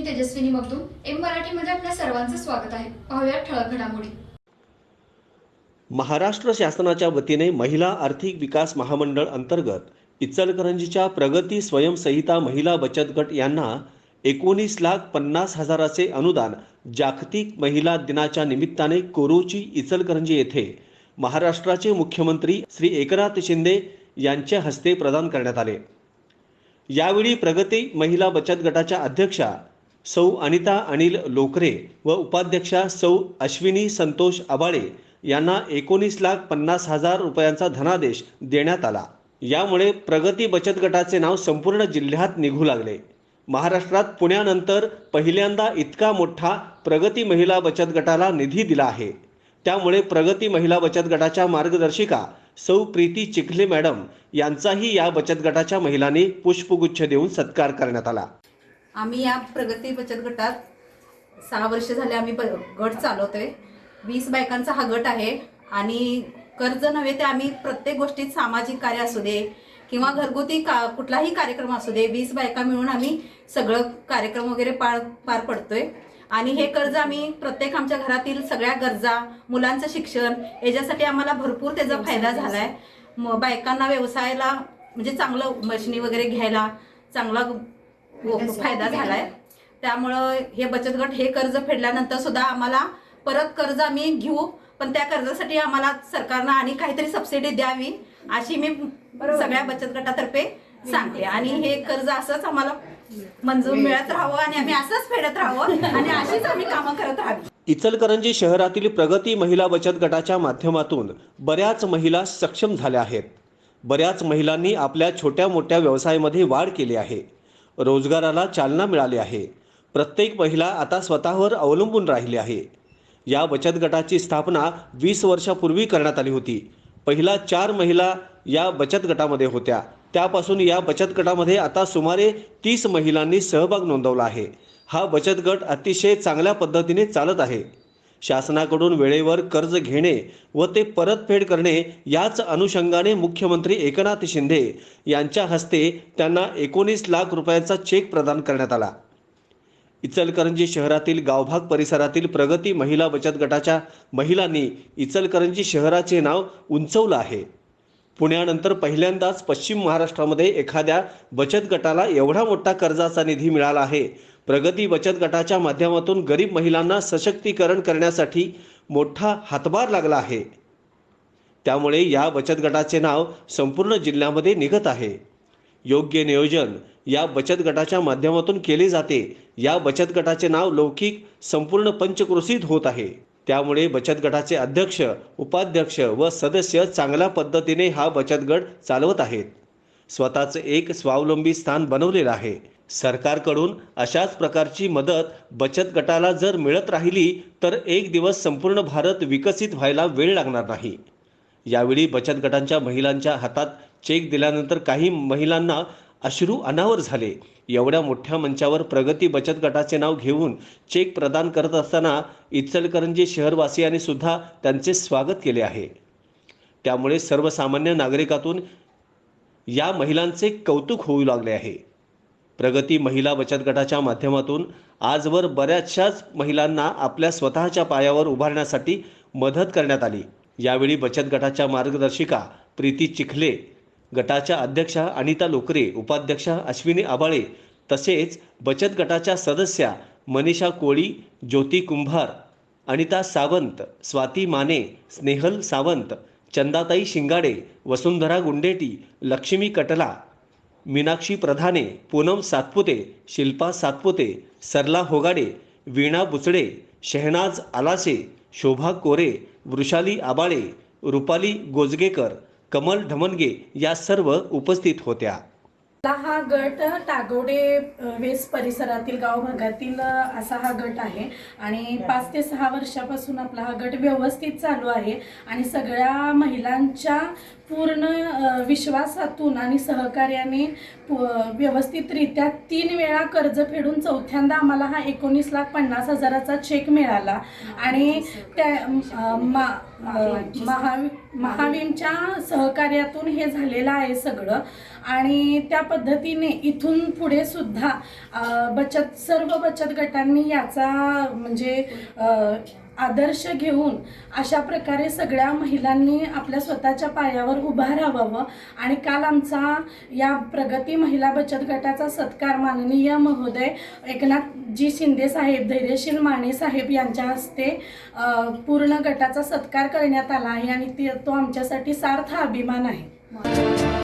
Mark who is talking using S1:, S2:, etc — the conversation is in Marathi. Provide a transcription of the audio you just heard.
S1: मी तेजस्विनी मगदूम एम मराठीमध्ये आपल्या सर्वांचं स्वागत आहे. पाहूया ठळक घडामोडी.
S2: महाराष्ट्र शासनाच्या वतीने महिला आर्थिक विकास महामंडळ अंतर्गत इचलकरंजीच्या प्रगती स्वयंसहिता महिला बचत गट यांना एकोणीस लाख पन्नास हजाराचे अनुदान जागतिक महिला दिनाच्या निमित्ताने कोरोची इचलकरंजी येथे महाराष्ट्राचे मुख्यमंत्री श्री एकनाथ शिंदे यांच्या हस्ते प्रदान करण्यात आले. यावेळी प्रगती महिला बचत गटाच्या अध्यक्षा सौ अनिता अनिल लोकरे व उपाध्यक्षा सौ अश्विनी संतोष आबाळे यांना एकोणीस लाख पन्नास हजार रुपयांचा धनादेश देण्यात आला. यामुळे प्रगती बचत गटाचे नाव संपूर्ण जिल्ह्यात निघू लागले. महाराष्ट्रात पुण्यानंतर पहिल्यांदा इतका मोठा प्रगती महिला बचत गटाला निधी दिला आहे. त्यामुळे प्रगती महिला बचत गटाच्या मार्गदर्शिका सौ प्रीती चिखले मॅडम यांचाही या बचत गटाच्या महिलांनी पुष्पगुच्छ देऊन सत्कार करण्यात आला.
S3: आम्ही या प्रगती बचत गटात सहा वर्ष झाले आम्ही ब गट चालवतोय. वीस बायकांचा हा गट आहे आणि कर्ज नव्हे ते आम्ही प्रत्येक गोष्टीत सामाजिक कार्य असू दे किंवा घरगुती का कुठलाही कार्यक्रम असू दे वीस बायका मिळून आम्ही सगळं कार्यक्रम वगैरे पार पार पडतोय. आणि हे कर्ज आम्ही प्रत्येक आमच्या घरातील सगळ्या गरजा मुलांचं शिक्षण याच्यासाठी आम्हाला भरपूर त्याचा फायदा झालाय. म- बायकांना व्यवसायाला म्हणजे चांगलं मशिनी वगैरे घ्यायला चांगला फायदा झालाय. त्यामुळं हे बचत गट हे कर्ज फेडल्यानंतर सुद्धा आम्हाला परत कर्ज आम्ही घेऊ पण त्या कर्जासाठी आम्हाला सरकारनं आणि काहीतरी सबसिडी द्यावी अशी मी सगळ्या बचत गटातर्फे सांगते. आणि हे कर्ज असंच आम्हाला मंजूर मिळत राहावं आणि आम्ही असंच फेडत राहावं आणि अशीच आम्ही कामं करत राहावी.
S2: इचलकरंजी शहरातील प्रगती महिला बचत गटाच्या माध्यमातून बऱ्याच महिला सक्षम झाल्या आहेत. बऱ्याच महिलांनी आपल्या छोट्या मोठ्या व्यवसायामध्ये वाढ केली आहे. रोजगाराला चालना मिळाली आहे. प्रत्येक महिला आता स्वतःवर अवलंबून राहिली आहे. या बचत गटाची स्थापना वीस वर्षापूर्वी करण्यात आली होती. पहिला चार महिला या बचत गटामध्ये होत्या. त्यापासून या बचत गटामध्ये आता सुमारे तीस महिलांनी सहभाग नोंदवला आहे. हा बचत गट अतिशय चांगल्या पद्धतीने चालत आहे. शासनाकडून वेळेवर कर्ज घेणे व ते परतफेड करणे याच अनुषंगाने मुख्यमंत्री एकनाथ शिंदे यांच्या हस्ते त्यांना एकोणीस लाख रुपयांचा चेक प्रदान करण्यात आला. इचलकरंजी शहरातील गावभाग परिसरातील प्रगती महिला बचत गटाच्या महिलांनी इचलकरंजी शहराचे नाव उंचवलं आहे. पुण्यानंतर पहिल्यांदाच पश्चिम महाराष्ट्रामध्ये एखाद्या बचत गटाला एवढा मोठा कर्जाचा निधी मिळाला आहे प्रगती बचत गटाच्या माध्यमातून गरीब महिलांना सशक्तीकरण करण्यासाठी मोठा हातभार लागला आहे. त्यामुळे या बचत गटाचे नाव संपूर्ण जिल्ह्यामध्ये निघत आहे. योग्य नियोजन या बचत गटाच्या माध्यमातून केले जाते. या बचत गटाचे नाव लौकिक संपूर्ण पंचक्रोशीत होत आहे. त्यामुळे बचत गटाचे अध्यक्ष उपाध्यक्ष व सदस्य चांगल्या पद्धतीने हा बचत गट चालवत आहेत. स्वतःचं एक स्वावलंबी स्थान बनवलेलं आहे. सरकारकडून अशाच प्रकारची मदत बचत गटाला जर मिळत राहिली तर एक दिवस संपूर्ण भारत विकसित व्हायला वेळ लागणार नाही. यावेळी बचत गटांच्या महिलांच्या हातात चेक दिल्यानंतर काही महिलांना अश्रू अनावर झाले. एवढ्या मोठ्या मंचावर प्रगती बचत गटाचे नाव घेऊन चेक प्रदान करत असताना इचलकरंजी शहरवासियांनी सुद्धा त्यांचे स्वागत केले आहे. त्यामुळे सर्वसामान्य नागरिकातून या महिलांचे कौतुक होऊ लागले आहे. प्रगती महिला बचत गटाच्या माध्यमातून आजवर बऱ्याचशाच महिलांना आपल्या स्वतःच्या पायावर उभारण्यासाठी मदत करण्यात आली. यावेळी बचत गटाच्या मार्गदर्शिका प्रीती चिखले गटाच्या अध्यक्षा अनिता लोकरे उपाध्यक्षा अश्विनी आबाळे तसेच बचत गटाच्या सदस्या मनीषा कोळी ज्योती कुंभार अनिता सावंत स्वाती माने स्नेहल सावंत चंदाताई शिंगाडे वसुंधरा गुंडेटी लक्ष्मी कटला मीनाक्षी प्रधाने पूनम सातपुते शिल्पा सातपुते सरला होगाडे वीणा बुचडे शहनाज आलासे शोभा कोरे वृषाली आबाळे रुपाली गोजगेकर कमल ढमनगे या सर्व उपस्थित होत्या.
S4: हा गट टागोडे वेस परिसरातील गाव भागातील असा हा गट आहे. आणि पाच ते सहा वर्षापासून आपला हा गट व्यवस्थित चालू आहे. आणि सगळ्या महिलांच्या पूर्ण विश्वासातून आणि सहकार्याने व्यवस्थितरित्या तीन वेळा कर्ज फेडून चौथ्यांदा आम्हाला हा एकोणीस लाख पन्नास हजाराचा चेक मिळाला. आणि त्या मा महाविमच्या सहकार्यातून हे झालेलं आहे सगळं. आणि त्या पद्धतीने इथून पुढे सुद्धा बचत सर्व बचत गटांनी याचा म्हणजे आदर्श घेऊन अशा प्रकारे सगळ्या महिलांनी आपल्या स्वतःच्या पायावर उभा राहावं. आणि काल आमचा या प्रगती महिला बचत गटाचा सत्कार माननीय महोदय एकनाथजी शिंदे साहेब धैर्यशील माने साहेब यांच्या हस्ते पूर्ण गटाचा सत्कार करण्यात आला आहे आणि ते तो आमच्यासाठी सार्थ अभिमान आहे.